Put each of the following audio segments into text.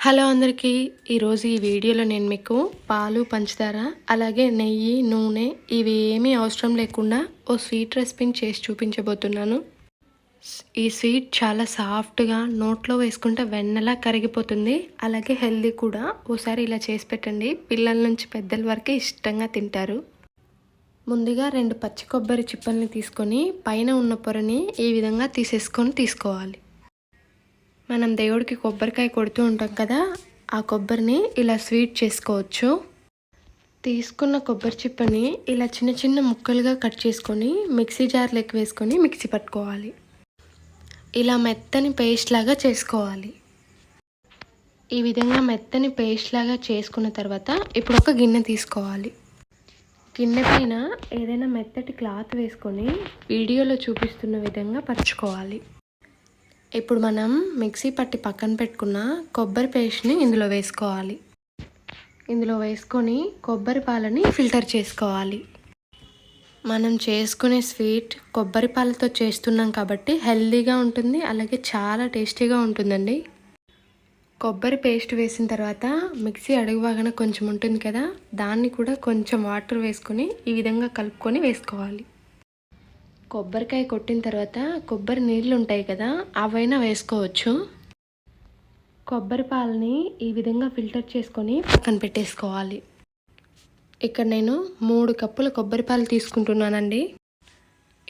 Hello అందరికీ ఈరోజు ఈ వీడియోలో నేను మీకు పాలు పంచదార అలాగే నెయ్యి నూనె ఇవి ఏమీ అవసరం లేకుండా ఓ స్వీట్ రెసిపీని చేసి చూపించబోతున్నాను. ఈ స్వీట్ చాలా సాఫ్ట్గా నోట్లో వేసుకుంటే వెన్నలా కరిగిపోతుంది. అలాగే హెల్దీ కూడా. ఓసారి ఇలా చేసి పెట్టండి. పిల్లల నుంచి పెద్దల వరకు ఇష్టంగా తింటారు. ముందుగా రెండు పచ్చి కొబ్బరి చిప్పల్ని తీసుకొని పైన ఉన్న పొరని ఈ విధంగా తీసేసుకొని తీసుకోవాలి. మనం దేవుడికి కొబ్బరికాయ కొడుతూ ఉంటాం కదా ఆ కొబ్బరిని ఇలా స్వీట్ చేసుకోవచ్చు. తీసుకున్న కొబ్బరి చిప్పని ఇలా చిన్న చిన్న ముక్కలుగా కట్ చేసుకొని మిక్సీ జార్లోకి వేసుకొని మిక్సీ పట్టుకోవాలి. ఇలా మెత్తని పేస్ట్ లాగా చేసుకోవాలి. ఈ విధంగా మెత్తని పేస్ట్ లాగా చేసుకున్న తర్వాత ఇప్పుడు ఒక గిన్నె తీసుకోవాలి. గిన్నె పైన ఏదైనా మెత్తటి క్లాత్ వేసుకొని వీడియోలో చూపిస్తున్న విధంగా పరుచుకోవాలి. ఇప్పుడు మనం మిక్సీ పట్టి పక్కన పెట్టుకున్న కొబ్బరి పేస్ట్ని ఇందులో వేసుకోవాలి. ఇందులో వేసుకొని కొబ్బరి పాలని ఫిల్టర్ చేసుకోవాలి. మనం చేసుకునే స్వీట్ కొబ్బరి పాలతో చేస్తున్నాం కాబట్టి హెల్దీగా ఉంటుంది అలాగే చాలా టేస్టీగా ఉంటుందండి. కొబ్బరి పేస్ట్ వేసిన తర్వాత మిక్సీ అడుగు కొంచెం ఉంటుంది కదా దాన్ని కూడా కొంచెం వాటర్ వేసుకొని ఈ విధంగా కలుపుకొని వేసుకోవాలి. కొబ్బరికాయ కొట్టిన తర్వాత కొబ్బరి నీళ్ళు ఉంటాయి కదా అవైనా వేసుకోవచ్చు. కొబ్బరి పాలని ఈ విధంగా ఫిల్టర్ చేసుకొని పక్కన పెట్టేసుకోవాలి. ఇక్కడ నేను మూడు కప్పుల కొబ్బరి పాలు తీసుకుంటున్నానండి.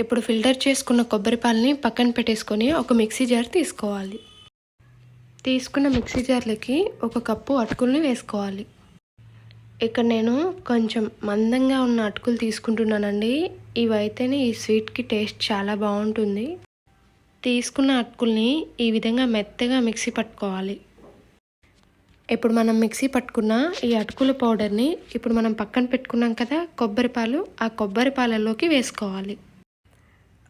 ఇప్పుడు ఫిల్టర్ చేసుకున్న కొబ్బరి పాలని పక్కన పెట్టేసుకొని ఒక మిక్సీ జార్ తీసుకోవాలి. తీసుకున్న మిక్సీ జార్లకి ఒక కప్పు అటుకుల్ని వేసుకోవాలి. ఇక్కడ నేను కొంచెం మందంగా ఉన్న అటుకులు తీసుకుంటున్నానండి. ఇవైతేనే ఈ స్వీట్కి టేస్ట్ చాలా బాగుంటుంది. తీసుకున్న అటుకుల్ని ఈ విధంగా మెత్తగా మిక్సీ పట్టుకోవాలి. ఇప్పుడు మనం మిక్సీ పట్టుకున్న ఈ అటుకుల పౌడర్ని ఇప్పుడు మనం పక్కన పెట్టుకున్నాం కదా కొబ్బరి పాలు ఆ కొబ్బరి పాలలోకి వేసుకోవాలి.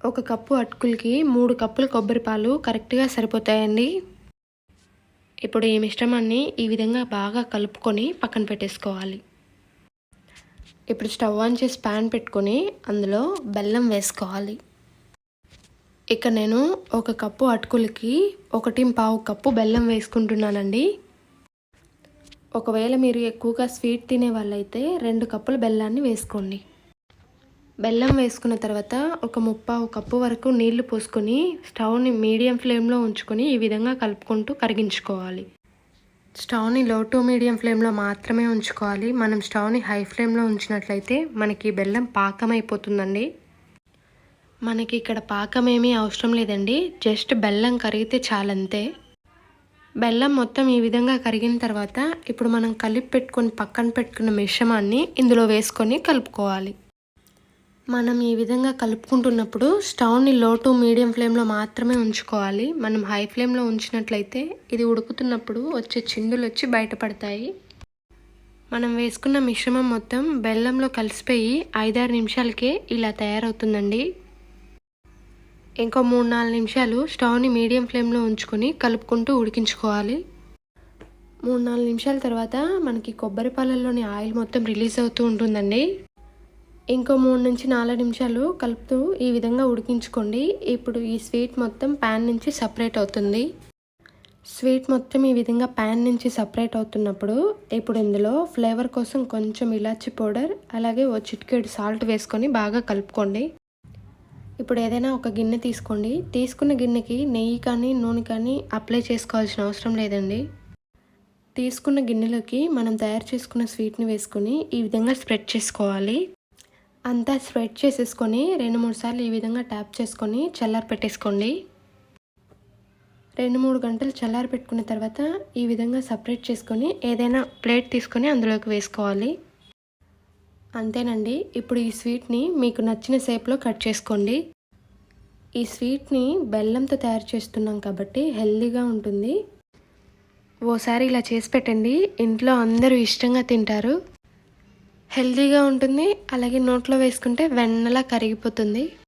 ఒక కప్పు అటుకులకి మూడు కప్పుల కొబ్బరి పాలు కరెక్ట్గా సరిపోతాయండి. ఇప్పుడు ఈ మిశ్రమాన్ని ఈ విధంగా బాగా కలుపుకొని పక్కన పెట్టేసుకోవాలి. ఇప్పుడు స్టవ్ ఆన్ చేసి ప్యాన్ పెట్టుకొని అందులో బెల్లం వేసుకోవాలి. ఇక నేను ఒక కప్పు అటుకులకి ఒకటి పావు కప్పు బెల్లం వేసుకుంటున్నానండి. ఒకవేళ మీరు ఎక్కువగా స్వీట్ తినే వాళ్ళైతే రెండు కప్పుల బెల్లాన్ని వేసుకోండి. బెల్లం వేసుకున్న తర్వాత ఒక ముప్పావు కప్పు వరకు నీళ్ళు పోసుకొని స్టవ్ని మీడియం ఫ్లేమ్లో ఉంచుకొని ఈ విధంగా కలుపుకుంటూ కరిగించుకోవాలి. స్టవ్ని లో టు మీడియం ఫ్లేమ్లో మాత్రమే ఉంచుకోవాలి. మనం స్టవ్ని హై ఫ్లేమ్లో ఉంచినట్లయితే మనకి బెల్లం పాకం అయిపోతుందండి మనకి ఇక్కడ పాకం ఏమీ అవసరం లేదండి. జస్ట్ బెల్లం కరిగితే చాలంతే. బెల్లం మొత్తం ఈ విధంగా కరిగిన తర్వాత ఇప్పుడు మనం కలిపి పెట్టుకొని పక్కన పెట్టుకున్న మిశ్రమాన్ని ఇందులో వేసుకొని కలుపుకోవాలి. మనం ఈ విధంగా కలుపుకుంటున్నప్పుడు స్టవ్ని లో టు మీడియం ఫ్లేమ్లో మాత్రమే ఉంచుకోవాలి. మనం హై ఫ్లేమ్లో ఉంచినట్లయితే ఇది ఉడుకుతున్నప్పుడు వచ్చే చిందులు వచ్చి బయటపడతాయి. మనం వేసుకున్న మిశ్రమం మొత్తం బెల్లంలో కలిసిపోయి ఐదారు నిమిషాలకే ఇలా తయారవుతుందండి. ఇంకో మూడు నాలుగు నిమిషాలు స్టవ్ని మీడియం ఫ్లేమ్లో ఉంచుకొని కలుపుకుంటూ ఉడికించుకోవాలి. మూడు నాలుగు నిమిషాల తర్వాత మనకి కొబ్బరి పాలల్లోని ఆయిల్ మొత్తం రిలీజ్ అవుతూ ఉంటుందండి. ఇంకో మూడు నుంచి నాలుగు నిమిషాలు కలుపుతూ ఈ విధంగా ఉడికించుకోండి. ఇప్పుడు ఈ స్వీట్ మొత్తం ప్యాన్ నుంచి సపరేట్ అవుతుంది. స్వీట్ మొత్తం ఈ విధంగా ప్యాన్ నుంచి సపరేట్ అవుతున్నప్పుడు ఇప్పుడు ఇందులో ఫ్లేవర్ కోసం కొంచెం ఇలాచి పౌడర్ అలాగే ఓ చిటికెడు సాల్ట్ వేసుకొని బాగా కలుపుకోండి. ఇప్పుడు ఏదైనా ఒక గిన్నె తీసుకోండి. తీసుకున్న గిన్నెకి నెయ్యి కానీ నూనె కానీ అప్లై చేసుకోవాల్సిన అవసరం లేదండి. తీసుకున్న గిన్నెలోకి మనం తయారు చేసుకున్న స్వీట్ని వేసుకొని ఈ విధంగా స్ప్రెడ్ చేసుకోవాలి. అంతా స్ప్రెడ్ చేసేసుకొని రెండు మూడు సార్లు ఈ విధంగా ట్యాప్ చేసుకొని చల్లారి పెట్టేసుకోండి. రెండు మూడు గంటలు చల్లారి పెట్టుకున్న తర్వాత ఈ విధంగా సపరేట్ చేసుకొని ఏదైనా ప్లేట్ తీసుకొని అందులోకి వేసుకోవాలి. అంతేనండి ఇప్పుడు ఈ స్వీట్ని మీకు నచ్చిన షేప్లో కట్ చేసుకోండి. ఈ స్వీట్ని బెల్లంతో తయారు చేస్తున్నాం కాబట్టి హెల్దీగా ఉంటుంది. ఓసారి ఇలా చేసి పెట్టండి ఇంట్లో అందరూ ఇష్టంగా తింటారు. హెల్తీగా ఉంటుంది. అలాగే నోట్లో వేసుకుంటే వెన్నలా కరిగిపోతుంది.